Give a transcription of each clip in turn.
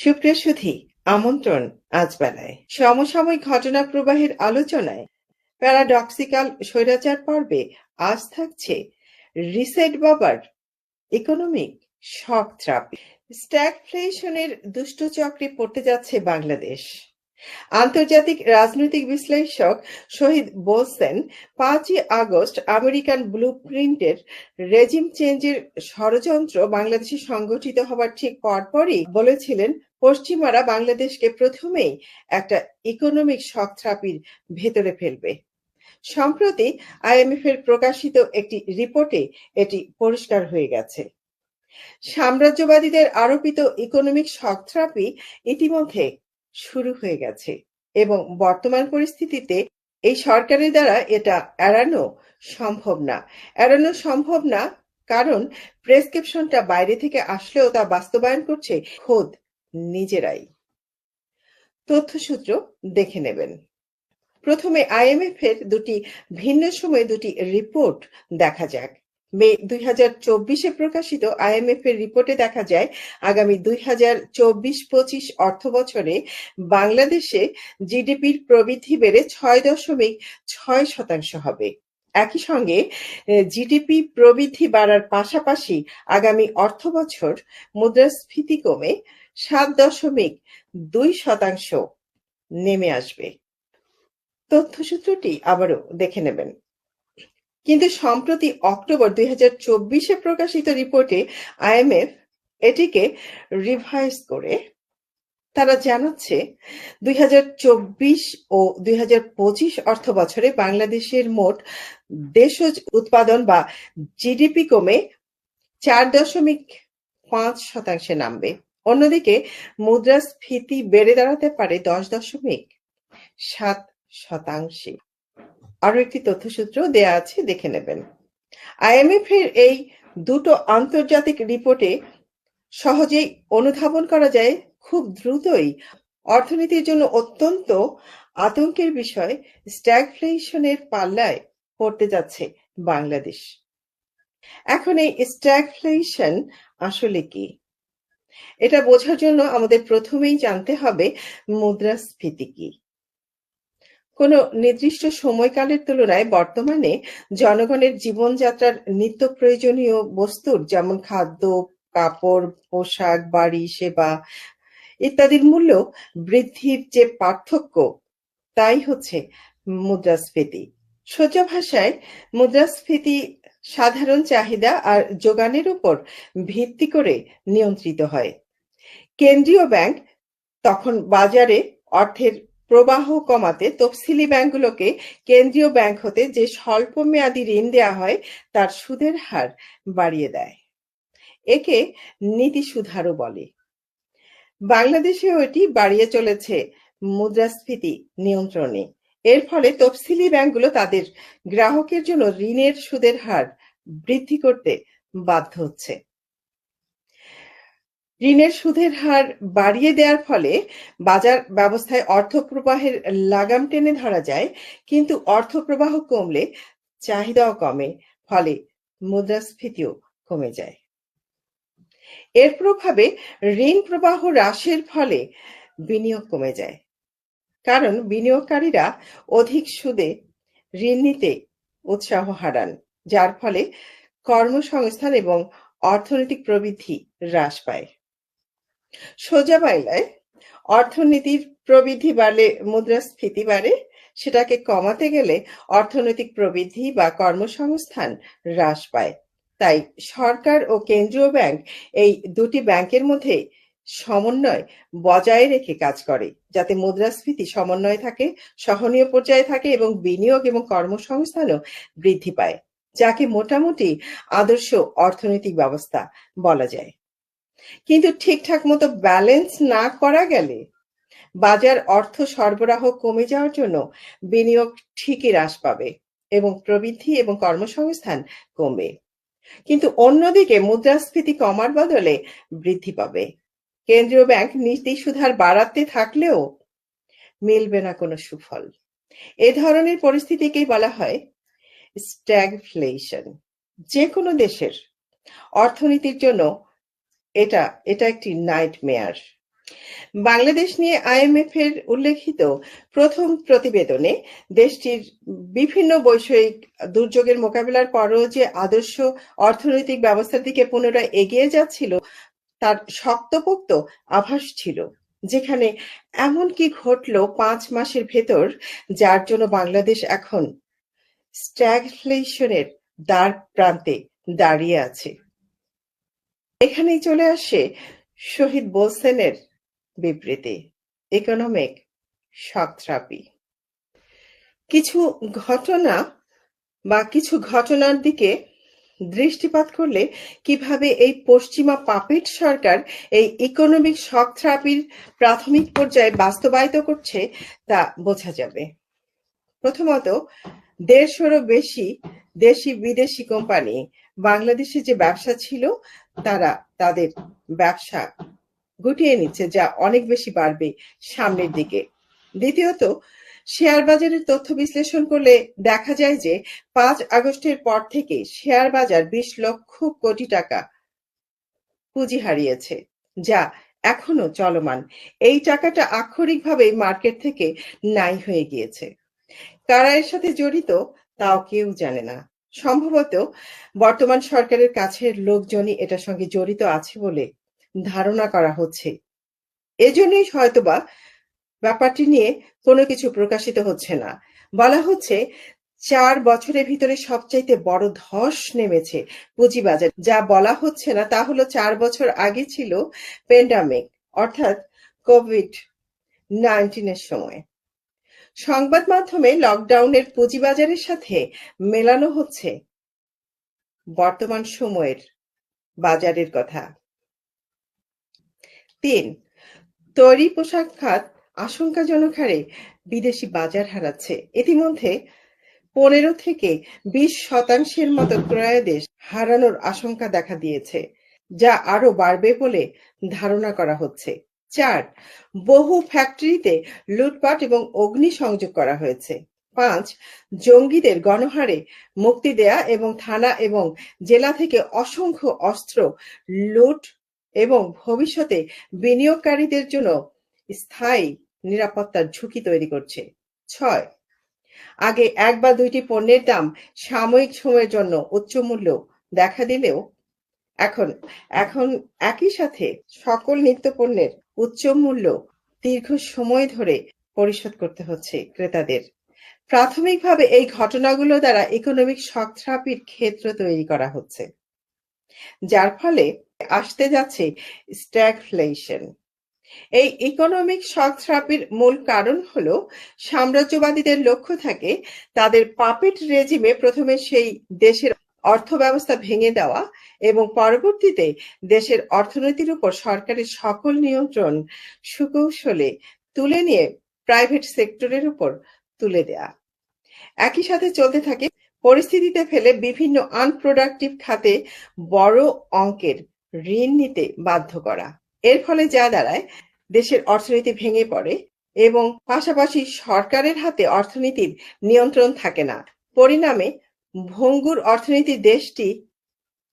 সুপ্রিয় সুধী, আমন্ত্রণ আজ বেলায়। সমসাময়িক ঘটনা প্রবাহের আলোচনায় প্যারাডক্সিক্যাল স্বৈরাচার পর্বে আজ থাকছে রিসেট বাবার ইকোনমিক শক থ্রাপি স্ট্যাগফ্লেশনের দুষ্ট চক্রে পড়তে যাচ্ছে বাংলাদেশ। আন্তর্জাতিক রাজনৈতিক বিশ্লেষক শহীদ বলছেন, পাঁচই আগস্ট আমেরিকান ব্লুপ্রিন্টের রেজিম চেঞ্জের ষড়যন্ত্র বাংলাদেশে সংগঠিত হবার ঠিক পরপরই বলেছিলেন, পশ্চিমারা বাংলাদেশকে প্রথমেই একটা ইকোনমিক শক থ্রাপির ভেতরে ফেলবে। সম্প্রতি আইএমএফ এর প্রকাশিত একটি রিপোর্টে এটি পরিষ্কার হয়ে গেছে। সাম্রাজ্যবাদীদের আরোপিত ইকোনমিক শক থ্রাপি ইতিমধ্যে শুরু হয়ে গেছে। এবং বর্তমান পরিস্থিতিতে এই সরকারের দ্বারা এটা এড়ানো সম্ভব না। এড়ানো সম্ভব না কারণ প্রেসক্রিপশনটা বাইরে থেকে আসলেও তা বাস্তবায়ন করছে খোদ নিজেরাই। তথ্যসূত্র দেখে নেবেন। প্রথমে আইএমএফ এর দুটি ভিন্ন সময়ে দুটি রিপোর্ট দেখা যাক। মে দুই হাজার চব্বিশে প্রকাশিত আইএমএফ এর রিপোর্টে দেখা যায়, আগামী দুই হাজার চব্বিশ পঁচিশ অর্থ বছরে বাংলাদেশে জিডিপির প্রবৃদ্ধি বেড়ে ছয় দশমিক ছয় শতাংশ হবে। একই সঙ্গে জিডিপি প্রবৃদ্ধি বাড়ার পাশাপাশি আগামী অর্থ বছর মুদ্রাস্ফীতি কমে সাত দশমিক দুই শতাংশ নেমে আসবে। তথ্যসূত্রটি আবারও দেখে নেবেন। কিন্তু সম্প্রতি অক্টোবর দুই চব্বিশে প্রকাশিত রিপোর্টে আইএমএফ এটিকে রিভাইজ করে, তারা জানাচ্ছে দুই হাজার চব্বিশ ও দুই হাজার পঁচিশ অর্থ বছরে বাংলাদেশের মোট দেশজ উৎপাদন বা জিডিপি কমে চার দশমিক পাঁচ শতাংশে নামবে। অন্যদিকে, মুদ্রাস্ফীতি বেড়ে দাঁড়াতে পারে দশ দশমিক সাত শতাংশে। আরও একটি তথ্যসূত্র দেয়া আছে, দেখে নেবেন। আইএমএফ এর এই দুটো আন্তর্জাতিক রিপোর্টে সহজেই অনুধাবন করা যায়, খুব দ্রুতই। অর্থনীতির জন্য অত্যন্ত আতঙ্কের বিষয় স্ট্যাগফ্লেশনের পাল্লায় পড়তে যাচ্ছে বাংলাদেশ। এখন এই স্ট্যাগফ্লেশন আসলে কি? এটা বোঝার জন্য আমাদের প্রথমেই জানতে হবে মুদ্রাস্ফীতি কি। কোনো নির্দিষ্ট সময়কালের তুলনায় বর্তমানে জনগণের জীবনযাত্রার নিত্য প্রয়োজনীয় বস্তুর যেমন খাদ্য, কাপড়, পোশাক, বাড়ি, সেবা ইত্যাদির মূল্য বৃদ্ধির যে পার্থক্য, তাই হচ্ছে মুদ্রাস্ফীতি। সোজা ভাষায় মুদ্রাস্ফীতি সাধারণ চাহিদা আর যোগানের উপর ভিত্তি করে নিয়ন্ত্রিত হয়। কেন্দ্রীয় ব্যাংক তখন বাজারে অর্থের প্রবাহ কমাতে তফসিলি ব্যাংকগুলোকে কেন্দ্রীয় ব্যাংক হতে যে স্বল্প মেয়াদী ঋণ দেওয়া হয়, তার সুদের হার বাড়িয়ে দেয়। একে নীতি সুধারও বলে। বাংলাদেশেও এটি বাড়িয়ে চলেছে মুদ্রাস্ফীতি নিয়ন্ত্রণে। এর ফলে তফসিলি ব্যাংকগুলো তাদের গ্রাহকের জন্য ঋণের সুদের হার বৃদ্ধি করতে বাধ্য হচ্ছে। ঋণের সুদের হার বাড়িয়ে দেওয়ার ফলে বাজার ব্যবস্থায় অর্থ প্রবাহের লাগাম টেনে ধরা যায়, কিন্তু অর্থ প্রবাহ কমলে চাহিদাও কমে, ফলে মুদ্রাস্ফীতিও কমে যায়। এর প্রভাবে ঋণ প্রবাহ হ্রাসের ফলে বিনিয়োগ কমে যায়, কারণ বিনিয়োগকারীরা অধিক সুদে ঋণ নিতে উৎসাহ হারান, যার ফলে কর্মসংস্থান এবং অর্থনৈতিক প্রবৃদ্ধি হ্রাস পায়। সোজা বাংলায় অর্থনীতির প্রবৃদ্ধি বাড়লে, মুদ্রাস্ফীতি বাড়ে, সেটাকে কমাতে গেলে অর্থনৈতিক প্রবৃদ্ধি বা কর্মসংস্থান হ্রাস পায়। তাই সরকার ও কেন্দ্রীয় ব্যাংক এই দুটি ব্যাংকের মধ্যে সমন্বয় বজায় রেখে কাজ করে, যাতে মুদ্রাস্ফীতি সমন্বয় থাকে, সহনীয় পর্যায়ে থাকে এবং বিনিয়োগ এবং কর্মসংস্থানও বৃদ্ধি পায়, যাকে মোটামুটি আদর্শ অর্থনৈতিক ব্যবস্থা বলা যায়। কিন্তু ঠিকঠাক মতো ব্যালেন্স না করা গেলে বাজার অর্থ সরবরাহ কমে যাওয়ার জন্য বিনিয়োগ ঠিকই হ্রাস পাবে এবং প্রবৃদ্ধি এবং কর্মসংস্থান কমবে। কিন্তু অন্যদিকে মুদ্রাস্ফীতি কমার বদলে বৃদ্ধি পাবে। কেন্দ্রীয় ব্যাংক নীতি সুধার বাড়াতে থাকলেও মিলবে না কোনো সুফল। এ ধরনের পরিস্থিতিকেই বলা হয় স্ট্যাগফ্লেশন যে কোনো দেশের অর্থনীতির জন্য এটা এটা একটি নাইট মেয়ার বাংলাদেশ নিয়ে আইএমএফ এর উল্লেখিত প্রথম প্রতিবেদনে দেশটির বিভিন্ন বৈষয়িক দুর্যোগের মোকাবিলার পরও যে আদর্শ অর্থনৈতিক ব্যবস্থার দিকে পুনরায় এগিয়ে যাচ্ছিল, তার শক্তপোক্ত আভাস ছিল, যেখানে এমন কি ঘটলো পাঁচ মাসের ভেতর, যার জন্য বাংলাদেশ এখন স্ট্যাগফ্লেশনের দ্বার প্রান্তে দাঁড়িয়ে আছে। এখানেই চলে আসে শহীদ বোলসেনের বিবৃতি ইকোনমিক শক কিছু ঘটনা বা কিছু ঘটনার দিকে দৃষ্টিপাত করলে কীভাবে এই পশ্চিমা পাপেট সরকার এই ইকোনমিক শক থেরাপির প্রাথমিক পর্যায়ে বাস্তবায়িত করছে তা বোঝা যাবে। প্রথমত, দেড়শোরও বেশি দেশি বিদেশি কোম্পানি বাংলাদেশে যে ব্যবসা ছিল, তারা তাদের ব্যবসা গুটিয়ে নিচ্ছে, যা অনেক বেশি বাড়বে সামনের দিকে। দ্বিতীয়ত, শেয়ার বাজারের তথ্য বিশ্লেষণ করলে দেখা যায় যে পাঁচ আগস্টের পর থেকে শেয়ার বাজার বিশ লক্ষ কোটি টাকা পুঁজি হারিয়েছে, যা এখনও চলমান। এই টাকাটা আক্ষরিকভাবে মার্কেট থেকে নাই হয়ে গিয়েছে। কারা এর সাথে জড়িত, তাও কেউ জানে না। সম্ভবত বর্তমান সরকারের কাছের লোকজনই এটার সঙ্গে জড়িত আছে বলে ধারণা করা হচ্ছে। এজন্যই হয়তোবা ব্যাপারটি নিয়ে কোনো কিছু প্রকাশিত হচ্ছে না। বলা হচ্ছে, চার বছরের ভিতরে সবচাইতে বড় ধস নেমেছে পুঁজিবাজার। যা বলা হচ্ছে না, তা হলো চার বছর আগে ছিল পেন্ডামিক অর্থাৎ কোভিড নাইন্টিনের সময়। সংবাদ মাধ্যমে লকডাউনের পুঁজিবাজারের সাথে মেলানো হচ্ছে। বর্তমান সময়ের বাজারের কথা। তিন, তৈরি পোশাক খাত আশঙ্কাজনক হারে বিদেশি বাজার হারাচ্ছে। ইতিমধ্যে পনেরো থেকে বিশ শতাংশের মতো ক্রয়াদেশ হারানোর আশঙ্কা দেখা দিয়েছে, যা আরও বাড়বে বলে ধারণা করা হচ্ছে। চার, বহু ফ্যাক্টরিতে লুটপাট এবং অগ্নি সংযোগ করা হয়েছে। পাঁচ, জঙ্গিদের গণহারে মুক্তি দেয়া এবং থানা এবং জেলা থেকে অসংখ্য অস্ত্র লুট এবং ভবিষ্যতে বিনিয়োগকারীদের জন্য স্থায়ী নিরাপত্তার ঝুঁকি তৈরি করছে। ছয়, আগে এক বা দুইটি পণ্যের দাম সাময়িক সময়ের জন্য উচ্চ মূল্য দেখা দিলেও এখন এখন একই সাথে সকল নিত্য পণ্যের উচ্চ মূল্য দীর্ঘ সময় ধরে পরিশোধ করতে হচ্ছে ক্রেতাদের। প্রাথমিকভাবে এই ঘটনাগুলো দ্বারা ইকোনমিক শক থেরাপির ক্ষেত্র তৈরি করা হচ্ছে, যার ফলে আসতে যাচ্ছে স্ট্যাগফ্লেশন এই ইকোনমিক শক থেরাপির মূল কারণ হলো সাম্রাজ্যবাদীদের লক্ষ্য থাকে তাদের পাপেট রেজিমে প্রথমে সেই দেশের অর্থ ব্যবস্থা ভেঙে দেওয়া এবং পরবর্তীতে দেশের অর্থনীতির উপর সরকারের সকল নিয়ন্ত্রণ সুকৌশলে তুলে নিয়ে প্রাইভেট সেক্টরের উপর তুলে দেয়া। একই সাথে চলতে থাকে পরিস্থিতিতে ফেলে বিভিন্ন আনপ্রোডাক্টিভ খাতে বড় অঙ্কের ঋণ নিতে বাধ্য করা। এর ফলে যা দাঁড়ায়, দেশের অর্থনীতি ভেঙে পড়ে এবং পাশাপাশি সরকারের হাতে অর্থনীতির নিয়ন্ত্রণ থাকে না। পরিণামে ভঙ্গুর অর্থনীতির দেশটি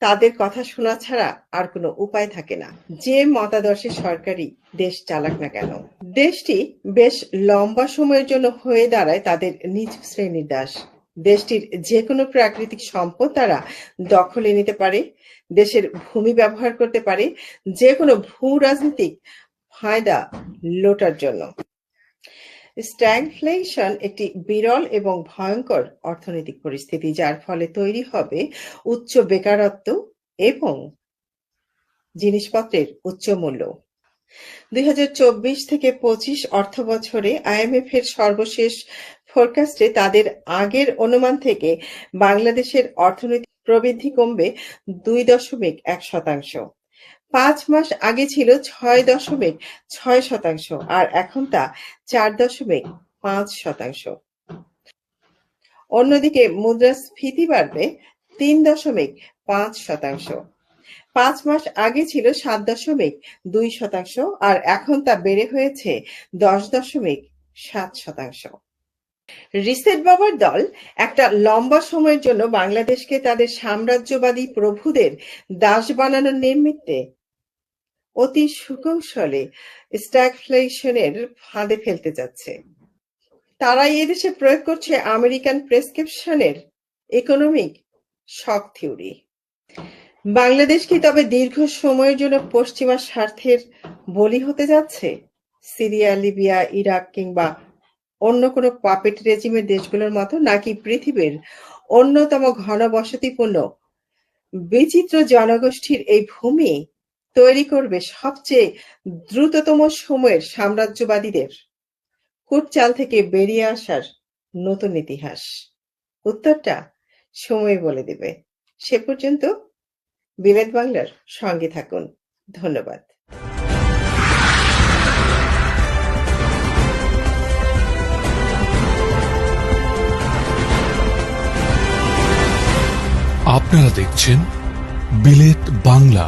তাদের কথা শোনা ছাড়া আর কোনো উপায় থাকে না। যে মতাদর্শে সরকারি দেশ চালাক না কেন। দেশটি বেশ লম্বা সময়ের জন্য হয়ে দাঁড়ায় তাদের নিজ শ্রেণির দাস। দেশটির যে কোনো প্রাকৃতিক সম্পদ তারা দখলে নিতে পারে, দেশের ভূমি ব্যবহার করতে পারে যে কোনো ভূ রাজনৈতিক ফায়দা লোটার জন্য। স্ট্যাগফ্লেশন একটি বিরল এবং ভয়ঙ্কর অর্থনৈতিক পরিস্থিতি, যার ফলে তৈরি হবে উচ্চ বেকারত্ব এবং জিনিসপত্রের উচ্চ মূল্য। দুই হাজার চব্বিশ থেকে পঁচিশ অর্থ বছরে আইএমএফ এর সর্বশেষ ফোরকাস্টে তাদের আগের অনুমান থেকে বাংলাদেশের অর্থনৈতিক প্রবৃদ্ধি কমবে দুই দশমিক এক শতাংশ। পাঁচ মাস আগে ছিল ছয় দশমিক ছয় শতাংশ, আর এখন তা চার দশমিক পাঁচ শতাংশ। অন্যদিকে মুদ্রাস্ফীতি বাড়বে তিন দশমিক পাঁচ শতাংশ। পাঁচ মাস আগে ছিল সাত দশমিক দুই শতাংশ, আর এখন তা বেড়ে হয়েছে দশ দশমিক সাত শতাংশ। রিসেট বাবার দল একটা লম্বা সময়ের জন্য বাংলাদেশকে তাদের সাম্রাজ্যবাদী প্রভুদের দাস বানানোর নিমিত্তে অতি সুকৌশলে স্ট্যাগফ্লেশনের ফাঁদে ফেলতে যাচ্ছে। তারাই এদেশে প্রয়োগ করছে আমেরিকান প্রেসক্রিপশনের ইকোনমিক শক থিওরি বাংলাদেশ কি তবে দীর্ঘ সময়ের জন্য পশ্চিমা স্বার্থের বলি হতে যাচ্ছে? সিরিয়া, লিবিয়া, ইরাক কিংবা অন্য কোনো পাপেট রেজিমের দেশগুলোর মতো, নাকি পৃথিবীর অন্যতম ঘনবসতিপূর্ণ, বিচিত্র জনগোষ্ঠীর এই ভূমি তৈরি করবে সবচেয়ে দ্রুততম সময়ের সাম্রাজ্যবাদীদের? কুটচাল থেকে বেরিয়ে আসার নতুন ইতিহাস। উত্তরটা সময় বলে দেবে। সে পর্যন্ত বিলেত বাংলার সঙ্গে থাকুন। ধন্যবাদ। আপনারা দেখছেন বিলেত বাংলা।